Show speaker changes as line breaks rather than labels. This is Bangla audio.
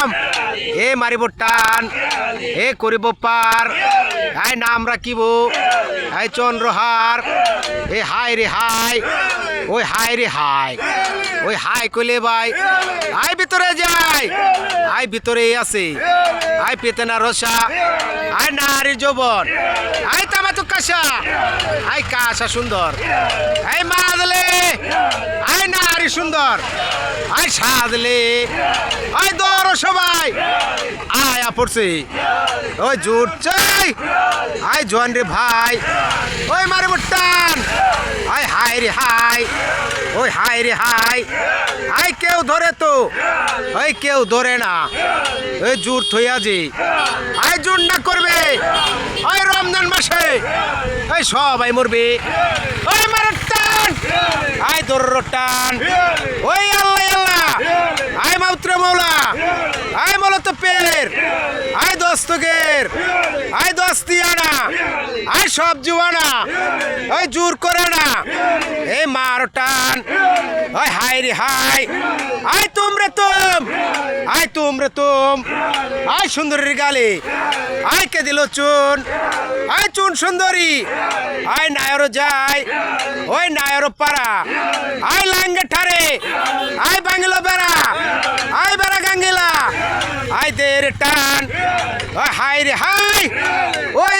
নাম? এ মারিব টান, এ করিব পার। আই নাম রাখিব আই চন্দ্রহার এ হাই রে হাই ওই হাই রে হাই ওই হাই কইলে ভাই আই ভিতরে যাই। আই ভিতরে আছে আই পেতে না রসা আই নারী যৌবন আই তামাতু কাশা আই কাশা সুন্দর। আই মাদলে আই নারী সুন্দর। আই সাদলে আই পড়ছে। ওই জুট চাই আই জোয়ান রে ভাই। ওই মারে টান আই হাই রে হাই ওই হাই রে হাই আই কেউ ধরে তো। ওই কেউ ধরে না। ওই জোর থইয়া যে আই জোর না করবে। ওই রমজান মাসে। ওই সবাই মরবে। ওই মারে টান আই দর টান ওই আল্লাহ আল্লাহ। আই মাউত্র মৌলা পের আই দস্তগের আই দস্তিয়ানা। আই সব জুয়ানা। ওই জোর করে না। এই মার টান। ওই হাই রে হাই। আই তুমরে তুম। আই তুমরে তুম। আই সুন্দরীর গালে। আই কে দিল চুন। আই চুন সুন্দরী। আই নায়র যায়। ওই নায়র পাড়া। আই লাঙ্গে ঠারে আই বাংলো বেড়া আই বেড়া গাঙ্গিলা আই দের টান। হাই রে হাই ওই